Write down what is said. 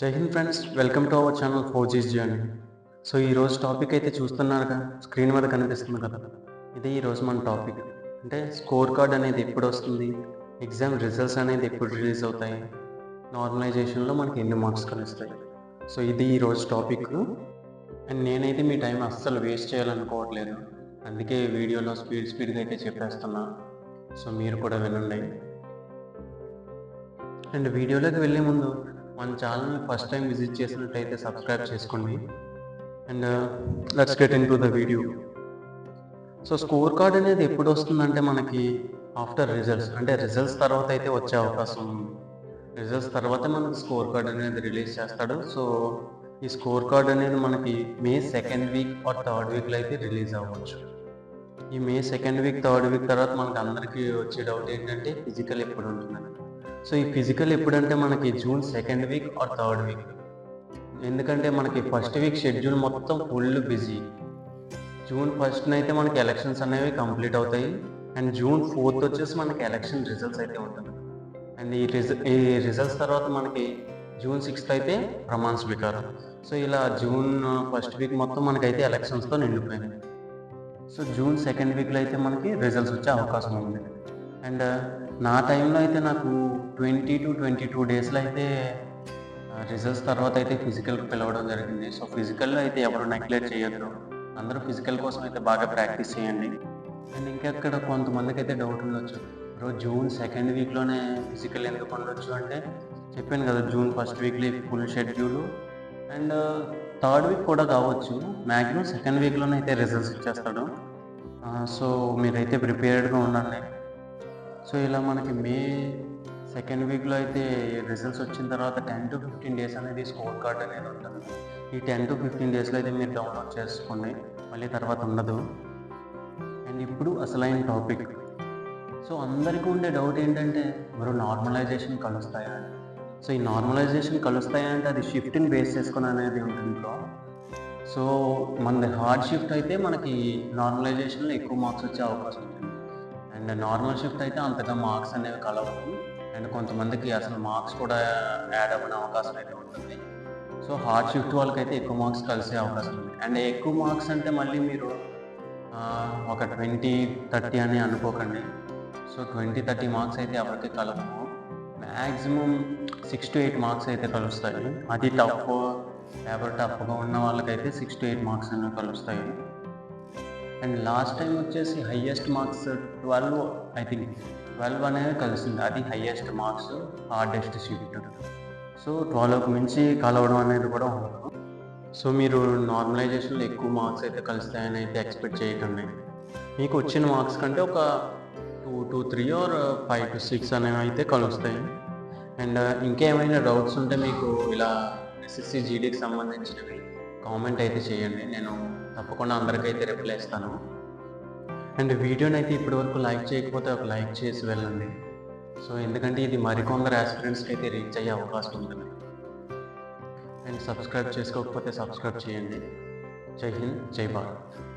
Jai Hind friends welcome to our channel Faujis journey. So ఈరోజు topic అయితే చూస్తున్నారు కదా స్క్రీన్ మీద కనిపిస్తుంది కదా. ఇది ఈరోజు మన టాపిక్. అంటే స్కోర్ కార్డ్ అనేది ఎప్పుడు వస్తుంది ఎగ్జామ్ రిజల్ట్స్ అనేది ఎప్పుడు రిలీజ్ అవుతాయి నార్మలైజేషన్లో మనకి ఎన్ని మార్క్స్ కనిపిస్తాయి. సో ఇది ఈరోజు టాపిక్. అండ్ నేనైతే మీ టైం అస్సలు వేస్ట్ చేయాలనుకోవట్లేదు. అందుకే వీడియోలో స్పీడ్ స్పీడ్గా అయితే చెప్పేస్తున్నా. సో మీరు కూడా వినండి. అండ్ వీడియోలోకి వెళ్ళే ముందు మన ఛానల్ని ఫస్ట్ టైం విజిట్ చేసినట్టయితే సబ్స్క్రైబ్ చేసుకోండి. And let's get into the video so score card అనేది ఎప్పుడు వస్తుందంటే మనకి ఆఫ్టర్ రిజల్ట్స్ అంటే రిజల్ట్స్ తర్వాత అయితే వచ్చే అవకాశం. ఉంది రిజల్ట్స్ తర్వాత మనకి స్కోర్ కార్డ్ అనేది రిలీజ్ చేస్తాడు. సో ఈ స్కోర్ కార్డ్ అనేది మనకి May second week or third వీక్లో అయితే రిలీజ్ అవ్వచ్చు. ఈ May second week third week తర్వాత మనకి అందరికీ వచ్చే డౌట్ ఏంటంటే ఫిజికల్ ఎప్పుడు ఉంటుందని సో ఈ ఫిజికల్ ఎప్పుడంటే మనకి June second week or third week ఎందుకంటే మనకి ఫస్ట్ వీక్ షెడ్యూల్ మొత్తం ఫుల్ బిజీ జూన్ ఫస్ట్న అయితే మనకి ఎలక్షన్స్ అనేవి కంప్లీట్ అవుతాయి. అండ్ జూన్ ఫోర్త్ వచ్చేసి మనకి ఎలక్షన్ రిజల్ట్స్ అయితే ఉంటుంది అండ్ ఈ రిజ ఈ రిజల్ట్స్ తర్వాత మనకి జూన్ సిక్స్త్ అయితే ప్రమాణ స్వీకారం. సో ఇలా జూన్ ఫస్ట్ వీక్ మొత్తం మనకైతే ఎలక్షన్స్తో నిండిపోయింది. సో జూన్ సెకండ్ వీక్లో అయితే మనకి రిజల్ట్స్ వచ్చే అవకాశం ఉంది. అండ్ నా టైంలో అయితే నాకు ట్వంటీ టు ట్వంటీ టూ డేస్లో అయితే రిజల్ట్స్ తర్వాత అయితే ఫిజికల్కి పిలవడం జరిగింది. సో ఫిజికల్లో అయితే ఎవరు నెగ్లెక్ట్ చేయొద్దు. అందరూ ఫిజికల్ కోసం అయితే బాగా ప్రాక్టీస్ చేయండి. అండ్ ఇంకా అక్కడ కొంతమందికి అయితే డౌట్ ఉండొచ్చు. బ్రో జూన్ సెకండ్ వీక్లోనే ఫిజికల్ ఎందుకు ఉండొచ్చు అంటే చెప్పాను కదా జూన్ ఫస్ట్ వీక్లో full schedule and third week కూడా కావచ్చు. మ్యాక్సిమం సెకండ్ వీక్లోనే అయితే రిజల్ట్స్ ఇచ్చేస్తాడు. సో మీరైతే ప్రిపేర్డ్గా ఉండండి. సో ఇలా మనకి మే సెకండ్ వీక్లో అయితే రిజల్ట్స్ వచ్చిన తర్వాత టెన్ టు ఫిఫ్టీన్ డేస్ అనేది స్కోర్ కార్డ్ అనేది ఉంటుంది. ఈ టెన్ టు ఫిఫ్టీన్ డేస్లో అయితే మీరు డౌన్లోడ్ చేసుకోండి. మళ్ళీ తర్వాత ఉండదు. అండ్ ఇప్పుడు అసలైన టాపిక్ సో అందరికీ ఉండే డౌట్ ఏంటంటే మీరు నార్మలైజేషన్ కలుస్తాయా? సో ఈ నార్మలైజేషన్ కలుస్తాయా అంటే అది షిఫ్ట్ని బేస్ చేసుకుని అనేది ఉంటుంది సో మన హార్డ్ షిఫ్ట్ అయితే మనకి నార్మలైజేషన్లో ఎక్కువ మార్క్స్ వచ్చే అవకాశం ఉంటుంది. అండ్ నార్మల్ షిఫ్ట్ అయితే అంతగా మార్క్స్ అనేవి కలవు. అండ్ కొంతమందికి అసలు మార్క్స్ కూడా యాడ్ అవ్వడం అవకాశం అయితే ఉంటుంది. సో హార్డ్ షిఫ్ట్ వాళ్ళకైతే ఎక్కువ మార్క్స్ కలిసే అవకాశం ఉంది. అండ్ ఎక్కువ మార్క్స్ అంటే మళ్ళీ మీరు ఒక ట్వంటీ థర్టీ అని అనుకోకండి. సో ట్వంటీ థర్టీ మార్క్స్ అయితే ఎవరికి కలవము maximum six to eight marks అయితే కలుస్తాయి. అది టఫ్ పేపర్ టఫ్గా ఉన్న వాళ్ళకైతే సిక్స్ టు ఎయిట్ మార్క్స్ అనేవి కలుస్తాయి. అండ్ లాస్ట్ టైం వచ్చేసి highest marks twelve I think twelve అనేది కలిసింది. అది highest marks hardest seat so ట్వెల్వ్కి మించి కలవడం అనేది కూడా ఉండదు. సో మీరు నార్మలైజేషన్లో ఎక్కువ మార్క్స్ అయితే కలుస్తాయని అయితే ఎక్స్పెక్ట్ చేయకండి. మీకు వచ్చిన మార్క్స్ కంటే ఒక two two three or five to six అనేవి అయితే కలుస్తాయి. అండ్ ఇంకేమైనా డౌట్స్ ఉంటే మీకు ఇలా ఎస్ఎస్సి జీడీకి సంబంధించినవి కామెంట్ అయితే చేయండి. నేను తప్పకుండా అందరికైతే రిప్లై ఇస్తాను. అండ్ వీడియోని అయితే ఇప్పటివరకు లైక్ చేయకపోతే ఒక లైక్ చేసి వెళ్ళండి. సో ఎందుకంటే ఇది మరికొందరు ఆస్పిరెంట్స్కి అయితే రీచ్ అయ్యే అవకాశం ఉంటుంది. అండ్ సబ్స్క్రైబ్ చేసుకోకపోతే సబ్స్క్రైబ్ చేయండి. జై హింద్ జై భారత్.